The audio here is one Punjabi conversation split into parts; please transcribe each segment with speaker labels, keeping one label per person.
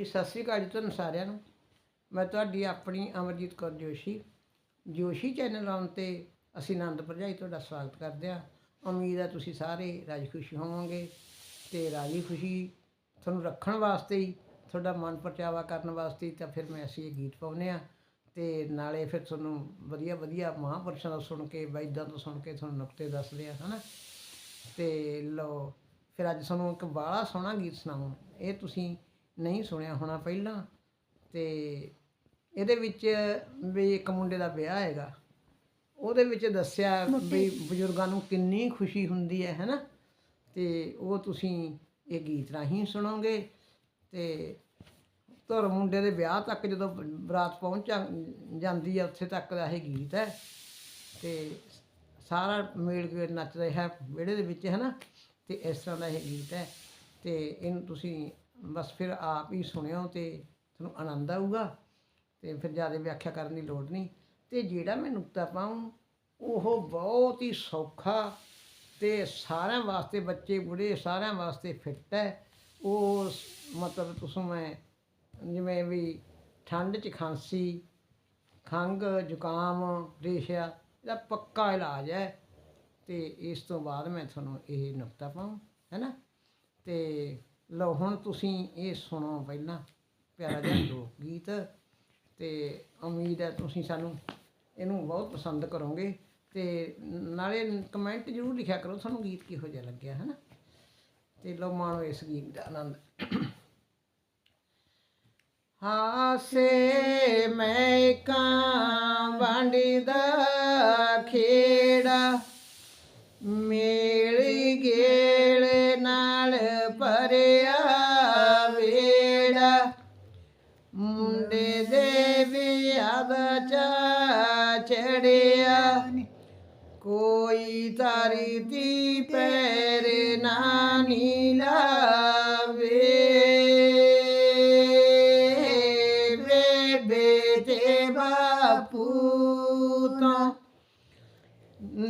Speaker 1: ਜੀ ਸਤਿ ਸ੍ਰੀ ਅਕਾਲ ਜੀ ਤੁਹਾਨੂੰ ਸਾਰਿਆਂ ਨੂੰ। ਮੈਂ ਤੁਹਾਡੀ ਆਪਣੀ ਅਮਰਜੀਤ ਕੌਰ ਜੋਸ਼ੀ। ਜੋਸ਼ੀ ਚੈਨਲ ਆਉਣ ਤੇ ਅਸੀਂ ਆਨੰਦ ਭਰਜਾਈ ਤੁਹਾਡਾ ਸਵਾਗਤ ਕਰਦੇ ਹਾਂ। ਉਮੀਦ ਹੈ ਤੁਸੀਂ ਸਾਰੇ ਰਾਜੀ ਖੁਸ਼ੀ ਹੋਵੋਗੇ ਤੇ ਰਾਜੀ ਖੁਸ਼ੀ ਤੁਹਾਨੂੰ ਰੱਖਣ ਵਾਸਤੇ ਹੀ, ਤੁਹਾਡਾ ਮਨ ਪਰਚਾਵਾ ਕਰਨ ਵਾਸਤੇ ਹੀ ਤਾਂ ਫਿਰ ਮੈਂ ਅਸੀਂ ਇਹ ਗੀਤ ਪਾਉਂਦੇ ਆ ਤੇ ਨਾਲੇ ਫਿਰ ਤੁਹਾਨੂੰ ਵਧੀਆ ਵਧੀਆ ਮਹਾਂਪੁਰਸ਼ਾਂ ਦਾ ਸੁਣ ਕੇ, ਵੈਦਾਂ ਤੋਂ ਸੁਣ ਕੇ ਤੁਹਾਨੂੰ ਨੁਕਤੇ ਦੱਸਦੇ ਆ ਹਨਾ। ਤੇ ਲਓ, ਫਿਰ ਅੱਜ ਤੁਹਾਨੂੰ ਇੱਕ ਬਾਹਲਾ ਸੋਹਣਾ ਗੀਤ ਸੁਣਾਉਂ ਇਹ ਤੁਸੀਂ ਨਹੀਂ ਸੁਣਿਆ ਹੋਣਾ ਪਹਿਲਾਂ ਤੇ ਇਹਦੇ ਵਿੱਚ ਵੀ ਇੱਕ ਮੁੰਡੇ ਦਾ ਵਿਆਹ ਹੈਗਾ। ਉਹਦੇ ਵਿੱਚ ਦੱਸਿਆ ਵੀ ਬਜ਼ੁਰਗਾਂ ਨੂੰ ਕਿੰਨੀ ਖੁਸ਼ੀ ਹੁੰਦੀ ਹੈ ਹੈਨਾ? ਤੇ ਉਹ ਤੁਸੀਂ ਇਹ ਗੀਤ ਰਾਹੀਂ ਸੁਣੋਗੇ ਤੇ ਧੁਰ ਮੁੰਡੇ ਦੇ ਵਿਆਹ ਤੱਕ ਜਦੋਂ ਬਰਾਤ ਪਹੁੰਚ ਜਾਂਦੀ ਹੈ ਉੱਥੇ ਤੱਕ ਦਾ ਇਹ ਗੀਤ ਹੈ। ਤੇ ਸਾਰਾ ਮੇਲ ਕੇ ਨੱਚ ਰਿਹਾ ਵਿਹੜੇ ਦੇ ਵਿੱਚ ਹੈ ਨਾ ਤੇ ਇਸ ਤਰ੍ਹਾਂ ਦਾ ਇਹ ਗੀਤ ਹੈ ਤੇ ਇਹਨੂੰ ਤੁਸੀਂ ਬਸ ਫਿਰ ਆਪ ਹੀ ਸੁਣਿਓ ਤੇ ਤੁਹਾਨੂੰ ਆਨੰਦ ਆਊਗਾ ਤੇ ਫਿਰ ਜ਼ਿਆਦਾ ਵਿਆਖਿਆ ਕਰਨ ਦੀ ਲੋੜ ਨਹੀਂ। ਤੇ ਜਿਹੜਾ ਮੈਂ ਨੁਕਤਾ ਪਾਉਂ, ਉਹ ਬਹੁਤ ਹੀ ਸੌਖਾ ਤੇ ਸਾਰਿਆਂ ਵਾਸਤੇ ਬੱਚੇ ਬੁੜੇ ਸਾਰਿਆਂ ਵਾਸਤੇ ਫਿੱਟ ਹੈ। ਉਹ ਮਤਲਬ ਤੁਸੀਂ ਮੈਂ ਜਿਵੇਂ ਵੀ ਠੰਡ 'ਚ ਖਾਂਸੀ, ਖੰਘ, ਜ਼ੁਕਾਮ ਰੇਸ਼ਾ ਇਹਦਾ ਪੱਕਾ ਇਲਾਜ ਹੈ। ਤੇ ਇਸ ਤੋਂ ਬਾਅਦ ਮੈਂ ਤੁਹਾਨੂੰ ਇਹ ਨੁਕਤਾ ਪਾਉਂ ਹੈਨਾ ਤੇ ਲਓ ਹੁਣ ਤੁਸੀਂ ਇਹ ਸੁਣੋ ਪਹਿਲਾਂ ਪਿਆਰਾ ਜਿਹਾ ਲੋਕ ਗੀਤ ਤੇ ਉਮੀਦ ਹੈ ਤੁਸੀਂ ਸਾਨੂੰ ਇਹਨੂੰ ਬਹੁਤ ਪਸੰਦ ਕਰੋਗੇ ਤੇ ਨਾਲੇ ਕਮੈਂਟ ਜ਼ਰੂਰ ਲਿਖਿਆ ਕਰੋ ਤੁਹਾਨੂੰ ਗੀਤ ਕਿਹੋ ਜਿਹਾ ਲੱਗਿਆ ਹੈਨਾ? ਤੇ ਲਓ ਮਾਣੋ ਇਸ ਗੀਤ ਦਾ ਆਨੰਦ। ਹਾਸੇ ਮੈਂ ਕਾਂ ਵੰਡੀ ਦਾ ਖੇੜਾ ਚੜਿਆ। ਕੋਈ ਤਾਰੀ ਦੀ ਪੈਰ ਨਾ ਨੀ ਲਾਵੇ। ਬੇਬੇ ਤੇ ਬਾਪੂ ਤੋਂ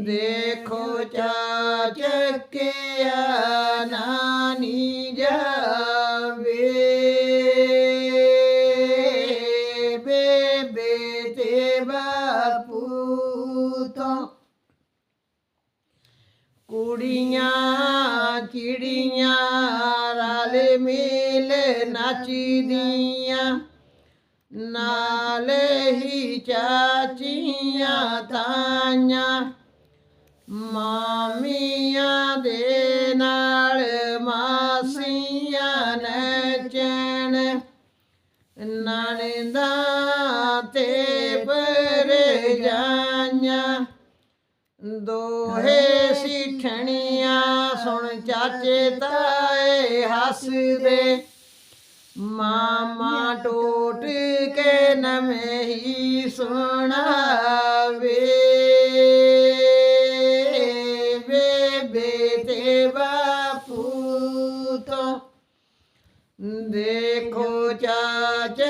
Speaker 1: ਦੇਖੋ ਚਾਚ ਚੱਕਿਆ ਨਾਨੀ ਜਾ। ਕੁੜੀਆਂ ਚਿੜੀਆਂ ਰਲ ਮਿਲ ਨੱਚਦੀਆਂ। ਨਾਲ ਹੀ ਚਾਚੀਆਂ ਤਾਈਆਂ, ਮਾਮੀਆਂ ਦੇ ਨਾਲ ਮਾਸੀਆਂ ਨਚਣ। ਨਣਦਾ ਤੇ ਪਰਜਾਈਆਂ ਦੋਹੇ ਸਿੱਠਣੀਆਂ ਸੁਣ ਚਾਚੇ ਤਾਏ ਹੱਸਦੇ। ਮਾਮਾ ਟੋਟ ਕੇ ਨਵੇਂ ਹੀ ਸੁਣਾਵੇ। ਬੇਬੇ ਤੇ ਬਾਪੂ ਤੋਂ ਦੇਖੋ ਚਾਚ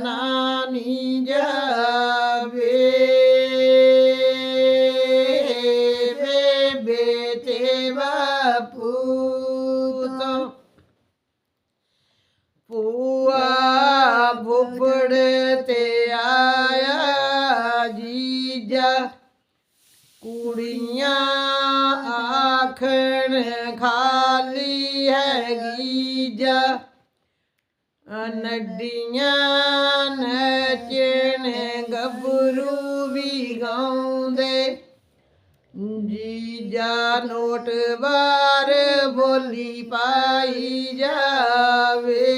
Speaker 1: ਨਾ ਖਾਲੀ ਹੈਗੀ ਜਾ। ਨੱਡੀਆਂ ਨਚਣ ਗੱਭਰੂ ਵੀ ਗਾਉਂਦੇ। ਜੀਜਾ ਨੋਟ ਬਾਰ ਬੋਲੀ ਪਾਈ ਜਾਵੇ।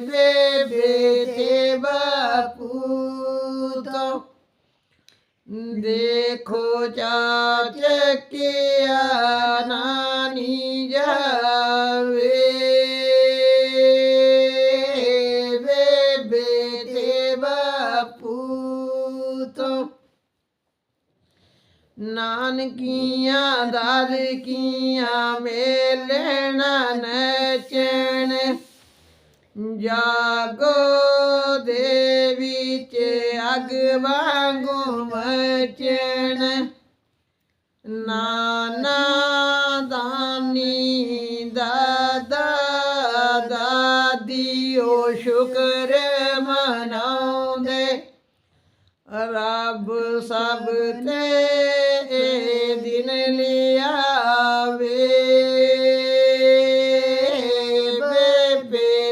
Speaker 1: ਬੇਬੇ ਤੇ ਬਾਪੂ ਤੋਂ ਦੇਖੋ ਚਾਚ ਕਿਆ ਤੋਂ ਨਾਨਕੀਆਂ ਦਾਦਕੀਆਂ ਮੇਲਣਾ ਨਚਣ ਜਾਗੋ ਦੇਵੀ ਚ ਅਗ ਵਾਂਗੂ ਮਚਣ। ਨਾਨਾ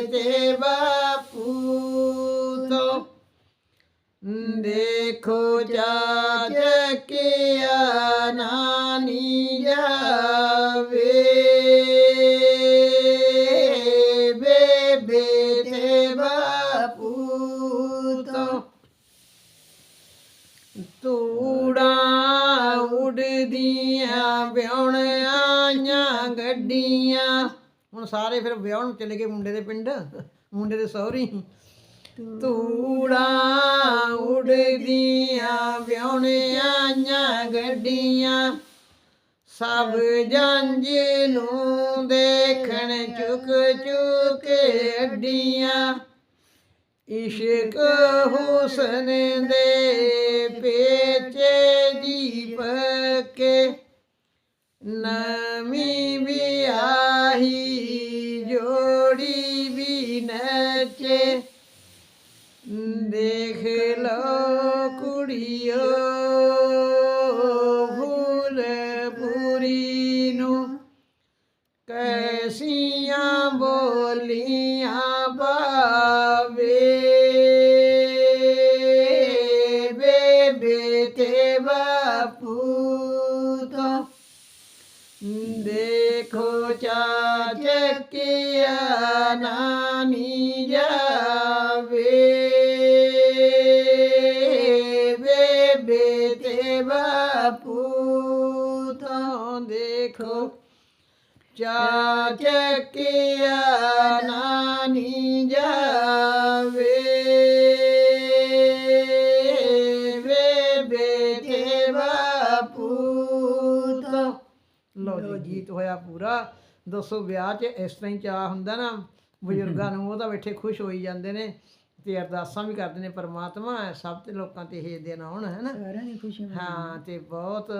Speaker 1: ਤੇ ਬਾਪੂ ਤੋਂ। ਦੇਖੋ ਜਾਜ ਕੇ ਨਾਨੀ ਜਾਵੇ। ਬੇਬੇ ਤੇ ਬਾਪੂ ਤੋਂ। ਤੂੜਾਂ ਉਡਦੀਆਂ ਵਿਆਹਣ ਗੱਡੀਆਂ। ਹੁਣ ਸਾਰੇ ਫਿਰ ਵਿਆਹਣ ਨੂੰ ਚਲੇ ਗਏ ਮੁੰਡੇ ਦੇ ਪਿੰਡ, ਮੁੰਡੇ ਦੇ ਸਹੁਰੀ। ਤੂੜਾਂ ਉਡਦੀਆਂ ਵਿਆਹਣ ਆਈਆਂ ਗੱਡੀਆਂ। ਸਭ ਜੰਜ ਨੂੰ ਦੇਖਣ ਚੁੱਕ ਚੁੱਕ ਅੱਡੀਆਂ ਇਸ਼ਕ ਹੁਸਨ ਦੇ ਪੇਚੇ ਦੀਪਕੇ ਵੀ ਵਿਆਹੀ ਜੋੜੀ ਵੀ ਨਚੇ। ਦੇਖ ਲੋ ਕੁੜੀਓ, ਫੂਲ ਪੂਰੀ ਨੂੰ ਕੈਸੀਆਂ ਬੋਲੀਆਂ ਪਾਵੇ। ਬੇਬੇ ਤੇ ਬਾਪੂ ਤੋਂ ਦੇਖੋ ਚਾਚਕਿਆ ਨਾਨੀ ਜਾਵੇ। ਬੇਬੇ ਤੇ ਬਾਪੂ ਤੋਂ ਦੇਖੋ। ਚਾਚਕਿਆ ਨਾਨੀ ਜਾਵੇ। ਬੇਬੇ ਤੇ ਬਾਪੂ ਤੋਂ ਲੋ ਜੀ, ਗੀਤ ਹੋਇਆ ਪੂਰਾ। ਦੱਸੋ ਵਿਆਹ 'ਚ ਇਸ ਤਰ੍ਹਾਂ ਹੀ ਚਾਹ ਹੁੰਦਾ ਨਾ ਬਜ਼ੁਰਗਾਂ ਨੂੰ ਉਹ ਤਾਂ ਬੈਠੇ ਖੁਸ਼ ਹੋਈ ਜਾਂਦੇ ਨੇ ਤੇ ਅਰਦਾਸਾਂ ਵੀ ਕਰਦੇ ਨੇ ਪਰਮਾਤਮਾ ਸਭ ਤੇ ਲੋਕਾਂ ਤੇ ਇਹ ਦਿਨ ਆਉਣ ਹੈ ਨਾ?
Speaker 2: ਸਾਰਿਆਂ ਦੀ ਖੁਸ਼ੀ
Speaker 1: ਹਾਂ। ਤੇ ਬਹੁਤ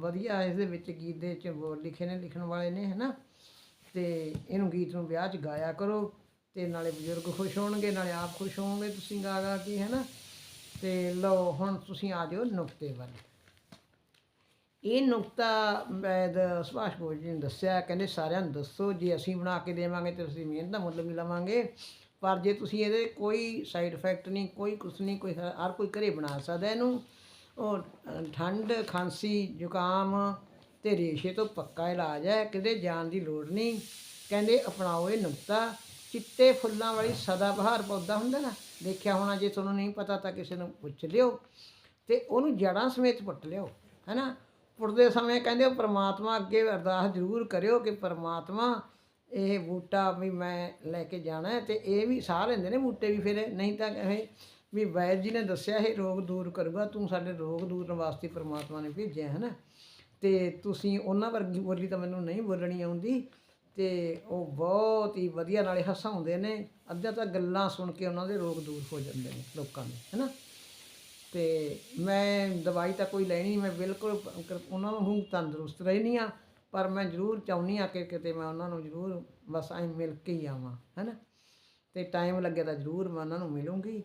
Speaker 1: ਵਧੀਆ ਇਸ ਦੇ ਵਿੱਚ ਗੀਤ ਦੇ ਚ ਬੋਲ ਲਿਖੇ ਨੇ ਲਿਖਣ ਵਾਲੇ ਨੇ ਹੈਨਾ ਤੇ ਇਹਨੂੰ ਗੀਤ ਨੂੰ ਵਿਆਹ 'ਚ ਗਾਇਆ ਕਰੋ ਤੇ ਨਾਲੇ ਬਜ਼ੁਰਗ ਖੁਸ਼ ਹੋਣਗੇ ਨਾਲੇ ਆਪ ਖੁਸ਼ ਹੋਵੋਗੇ ਤੁਸੀਂ ਗਾ ਗਾ ਕੇ ਹੈਨਾ ਤੇ ਲਓ ਹੁਣ ਤੁਸੀਂ ਆ ਜਾਓ ਨੁਕਤੇ ਵੱਲ। ਇਹ ਨੁਕਤਾ ਵੈਦ ਸੁਭਾਸ਼ ਬੋਸ ਜੀ ਨੇ ਦੱਸਿਆ, ਕਹਿੰਦੇ ਸਾਰਿਆਂ ਨੂੰ ਦੱਸੋ, ਜੇ ਅਸੀਂ ਬਣਾ ਕੇ ਦੇਵਾਂਗੇ ਤੇ ਅਸੀਂ ਮਿਹਨਤ ਦਾ ਮੁੱਲ ਵੀ ਲਵਾਂਗੇ। ਪਰ ਜੇ ਤੁਸੀਂ ਇਹਦੇ ਕੋਈ ਸਾਈਡ ਇਫੈਕਟ ਨਹੀਂ, ਕੋਈ ਕੁਛ ਨਹੀਂ, ਕੋਈ ਹਰ ਕੋਈ ਘਰੇ ਬਣਾ ਸਕਦਾ ਇਹਨੂੰ, ਉਹ ਠੰਡ, ਖਾਂਸੀ, ਜ਼ੁਕਾਮ ਤੇ ਰੇਸ਼ੇ ਤੋਂ ਪੱਕਾ ਇਲਾਜ ਹੈ, ਕਿਤੇ ਜਾਣ ਦੀ ਲੋੜ ਨਹੀਂ। ਕਹਿੰਦੇ ਅਪਣਾਓ ਇਹ ਨੁਕਤਾ, ਚਿੱਟੇ ਫੁੱਲਾਂ ਵਾਲੀ ਸਦਾਬਹਾਰ ਪੌਦਾ ਹੁੰਦਾ ਨਾ, ਦੇਖਿਆ ਹੋਣਾ ਜੇ ਤੁਹਾਨੂੰ ਨਹੀਂ ਪਤਾ ਤਾਂ ਕਿਸੇ ਨੂੰ ਪੁੱਛ ਲਿਓ ਤੇ ਉਹਨੂੰ ਜੜਾਂ ਸਮੇਤ ਪੁੱਟ ਲਿਓ, ਹੈਨਾ? ਪੁੱਟਦੇ ਸਮੇਂ ਕਹਿੰਦੇ ਉਹ ਪ੍ਰਮਾਤਮਾ ਅੱਗੇ ਅਰਦਾਸ ਜ਼ਰੂਰ ਕਰਿਓ ਕਿ ਪ੍ਰਮਾਤਮਾ ਇਹ ਬੂਟਾ ਵੀ ਮੈਂ ਲੈ ਕੇ ਜਾਣਾ ਹੈ ਤੇ ਇਹ ਵੀ ਸਾਹ ਲੈਂਦੇ ਨੇ ਬੂਟੇ ਵੀ ਫਿਰ। ਨਹੀਂ ਤਾਂ ਇਹ ਵੀ ਵੈਦ ਜੀ ਨੇ ਦੱਸਿਆ ਇਹ ਰੋਗ ਦੂਰ ਕਰੂਗਾ, ਤੂੰ ਸਾਡੇ ਰੋਗ ਦੂਰ ਕਰਨ ਵਾਸਤੇ ਪ੍ਰਮਾਤਮਾ ਨੇ ਭੇਜਿਆ ਹੈ ਨਾ ਤੇ ਤੁਸੀਂ ਉਹਨਾਂ ਵਰਗੀ ਬੋਲੀ ਤਾਂ ਮੈਨੂੰ ਨਹੀਂ ਬੋਲਣੀ ਆਉਂਦੀ ਤੇ ਉਹ ਬਹੁਤ ਹੀ ਵਧੀਆ ਨਾਲੇ ਹਸਾਉਂਦੇ ਨੇ, ਅੱਧਾ ਤਾਂ ਗੱਲਾਂ ਸੁਣ ਕੇ ਉਹਨਾਂ ਦੇ ਰੋਗ ਦੂਰ ਹੋ ਜਾਂਦੇ ਨੇ ਲੋਕਾਂ ਦੇ, ਹੈਨਾ? ਤੇ ਮੈਂ ਦਵਾਈ ਤਾਂ ਕੋਈ ਲੈਣੀ ਨਹੀਂ, ਮੈਂ ਬਿਲਕੁਲ ਉਹਨਾਂ ਨੂੰ ਹੁਣ ਤੰਦਰੁਸਤ ਰਹਿਣੀ ਆ ਪਰ ਮੈਂ ਜ਼ਰੂਰ ਚਾਹੁੰਦੀ ਆ ਕਿ ਕਿਤੇ ਮੈਂ ਉਹਨਾਂ ਨੂੰ ਜ਼ਰੂਰ ਬਸ ਐਂ ਮਿਲ ਕੇ ਹੀ ਆਵਾਂ, ਹੈਨਾ? ਤੇ ਟਾਈਮ ਲੱਗੇ ਤਾਂ ਜ਼ਰੂਰ ਮੈਂ ਉਹਨਾਂ ਨੂੰ ਮਿਲੂੰਗੀ।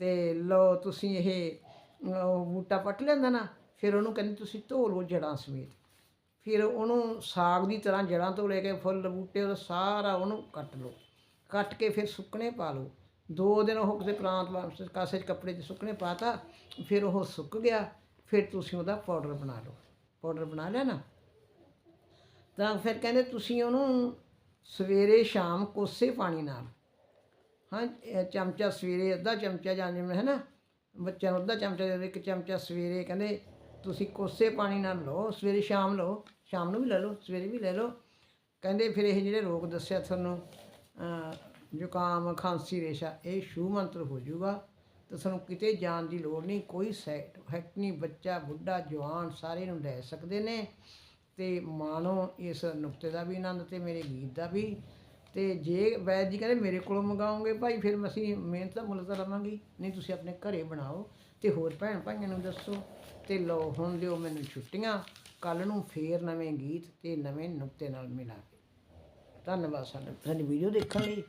Speaker 1: ਤੇ ਲੋ ਤੁਸੀਂ ਇਹ ਬੂਟਾ ਪੱਟ ਲੈਂਦਾ ਨਾ, ਫਿਰ ਉਹਨੂੰ ਕਹਿੰਦੇ ਤੁਸੀਂ ਧੋ ਲਓ ਜੜਾਂ ਸਮੇਤ। ਫਿਰ ਉਹਨੂੰ ਸਾਗ ਦੀ ਤਰ੍ਹਾਂ ਜੜਾਂ ਤੋਂ ਲੈ ਕੇ ਫੁੱਲ ਬੂਟੇ ਉਹਦਾ ਸਾਰਾ ਉਹਨੂੰ ਕੱਟ ਲਓ। ਕੱਟ ਕੇ ਫਿਰ ਸੁੱਕਣੇ ਪਾ ਲਓ। ਦੋ ਦਿਨ ਉਹ ਕਿਸੇ ਪ੍ਰਾਂਤ ਵਾਸਤੇ ਕਾਸੇ 'ਚ ਕੱਪੜੇ 'ਚ ਸੁੱਕਣੇ ਪਾਤਾ, ਫਿਰ ਉਹ ਸੁੱਕ ਗਿਆ, ਫਿਰ ਤੁਸੀਂ ਉਹਦਾ ਪਾਊਡਰ ਬਣਾ ਲਓ। ਪਾਊਡਰ ਬਣਾ ਲਿਆ ਨਾ। ਤਾਂ ਫਿਰ ਕਹਿੰਦੇ ਤੁਸੀਂ ਉਹਨੂੰ ਸਵੇਰੇ ਸ਼ਾਮ ਕੋਸੇ ਪਾਣੀ ਨਾਲ, ਹਾਂ ਚਮਚਾ ਸਵੇਰੇ ਅੱਧਾ ਚਮਚਾ ਜਾਂ ਜਿਵੇਂ ਹੈ ਨਾ ਬੱਚਿਆਂ ਨੂੰ ਅੱਧਾ ਚਮਚਾ ਦੇ ਇੱਕ ਚਮਚਾ ਸਵੇਰੇ ਕਹਿੰਦੇ ਤੁਸੀਂ ਕੋਸੇ ਪਾਣੀ ਨਾਲ ਲਓ, ਸਵੇਰੇ ਸ਼ਾਮ ਲਓ, ਸ਼ਾਮ ਨੂੰ ਵੀ ਲੈ ਲਓ, ਸਵੇਰੇ ਵੀ ਲੈ ਲਓ। ਕਹਿੰਦੇ ਫਿਰ ਇਹ ਜਿਹੜੇ ਰੋਗ ਦੱਸਿਆ ਤੁਹਾਨੂੰ ਜ਼ੁਕਾਮ, ਖਾਂਸੀ, ਰੇਸ਼ਾ, ਇਹ ਸ਼ੂ ਮੰਤਰ ਹੋ ਜਾਊਗਾ। ਤੇ ਤੁਹਾਨੂੰ ਕਿਤੇ ਜਾਣ ਦੀ ਲੋੜ ਨਹੀਂ, ਕੋਈ ਸਾਈਡ ਇਫੈਕਟ ਨਹੀਂ, ਬੱਚਾ, ਬੁੱਢਾ, ਜਵਾਨ, ਸਾਰੇ ਨੂੰ ਲੈ ਸਕਦੇ ਨੇ। ਤੇ ਮਾਣੋ ਇਸ ਨੁਕਤੇ ਦਾ ਵੀ ਆਨੰਦ ਤੇ ਮੇਰੇ ਗੀਤ ਦਾ ਵੀ। ਤੇ ਜੇ ਵੈਦ ਜੀ ਕਹਿੰਦੇ ਮੇਰੇ ਕੋਲੋਂ ਮੰਗਾਓਗੇ ਭਾਈ, ਫਿਰ ਅਸੀਂ ਮਿਹਨਤ ਦਾ ਮੁੱਲ ਤਾਂ ਲਵਾਂਗੇ। ਨਹੀਂ, ਤੁਸੀਂ ਆਪਣੇ ਘਰੇ ਬਣਾਓ। ਤੇ ਹੋਰ ਭੈਣ ਭਾਈਆਂ ਨੂੰ ਦੱਸੋ। ਤੇ ਲਓ, ਹੁਣ ਦਿਓ ਮੈਨੂੰ ਛੁੱਟੀਆਂ। ਕੱਲ ਨੂੰ ਫੇਰ ਨਵੇਂ ਗੀਤ ਤੇ ਨਵੇਂ ਨੁਕਤੇ ਨਾਲ ਮਿਲਾਂਗੇ। ਧੰਨਵਾਦ ਸਾਡਾ। ਸਾਡੀ ਵੀਡੀਓ ਦੇਖਣ ਲਈ।